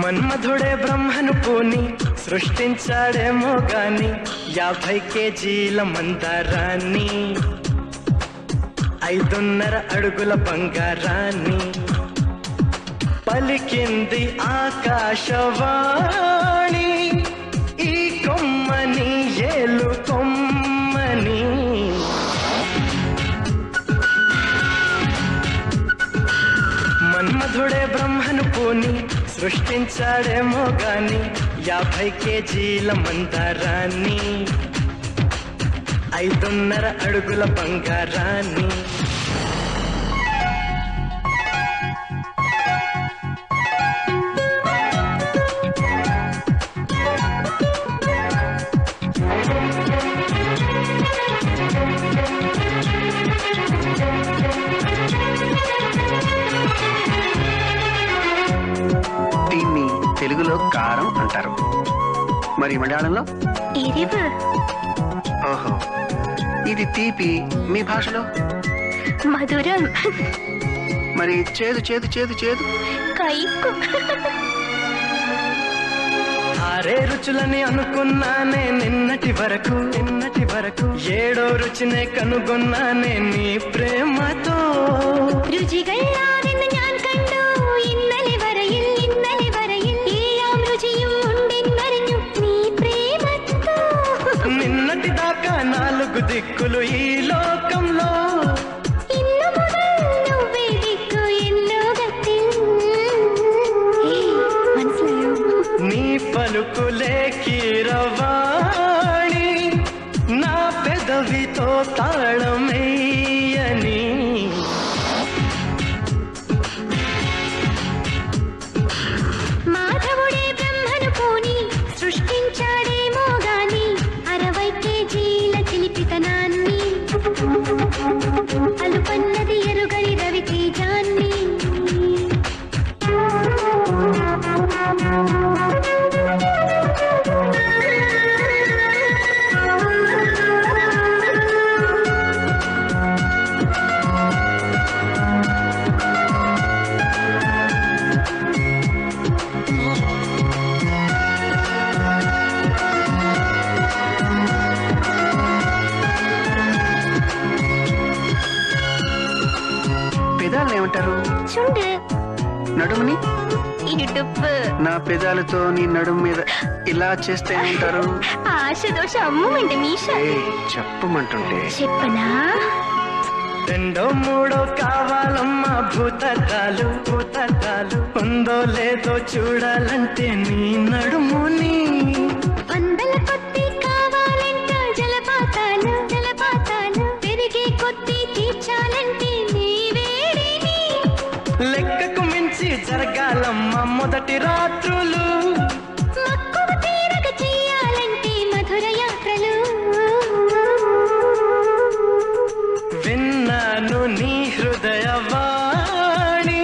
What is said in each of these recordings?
మన్మధుడే బ్రహ్మను పూని సృష్టించాడేమో గాని యాభై కేజీల మందారాన్ని ఐదున్నర అడుగుల బంగారాన్ని పలికింది ఆకాశవాణి. సృష్టించాడేమో గాని యాభై కేజీల మందారాన్ని ఐదున్నర అడుగుల బంగారాన్ని. కారం అంటారు. మరి మలయాళంలో? ఓహో. ఇది తీపి మీ భాషలో? మధురం. మరి చేదు చేదు చేదు చేదు? కైకు. ఆరే రుచులని అనుకున్నానే నిన్నటి వరకు. నిన్నటి వరకు. ఏడో రుచినే కనుగొన్నానే నీ ప్రేమతో. రుచిగా నిన్నటి దాకా నాలుగు దిక్కులు ఈ లోకంలో. పలుకులే కీరవాణి నా పెదవితో తాళమయ్యని అలుపన్నది పెదాలను ఏమంటారు? చుండు. నడుముని? ఇటుప్పు నా పెదాలతో నీ నడుము మీద ఇలా చేస్తే ఏమంటారు? ఆశ దోష అమ్మండి మీష. చెప్పమంటుంటే. చెప్పనా? రెండో మూడో కావాలమ్మా భూతద్దాలు భూతద్దాలు ఉందో లేదో చూడాలంటే నీ నడుముని. లెక్కకు మించి జరగాలమ్మా మొదటి రాత్రులు. విన్నాను నీ హృదయవాణి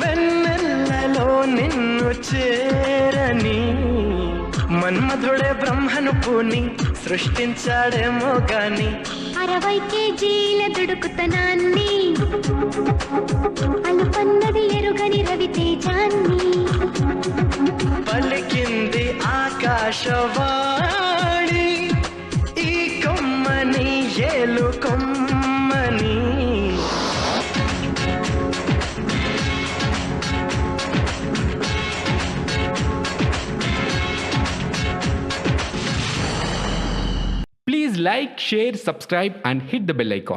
వెన్నెల్లలో నిన్ను చేరని మన్మధుడే బ్రహ్మను పూని సృష్టించాడేమో గాని ఇరవై కేజీల దుడుకుతనాన్ని. అలుపన్నది ఎరుగని రవితేజాన్ని పలికింది ఆకాశవాణి ఈ కొమ్మని ఏలు కొమ్మని. Like, share, subscribe, and hit the bell icon.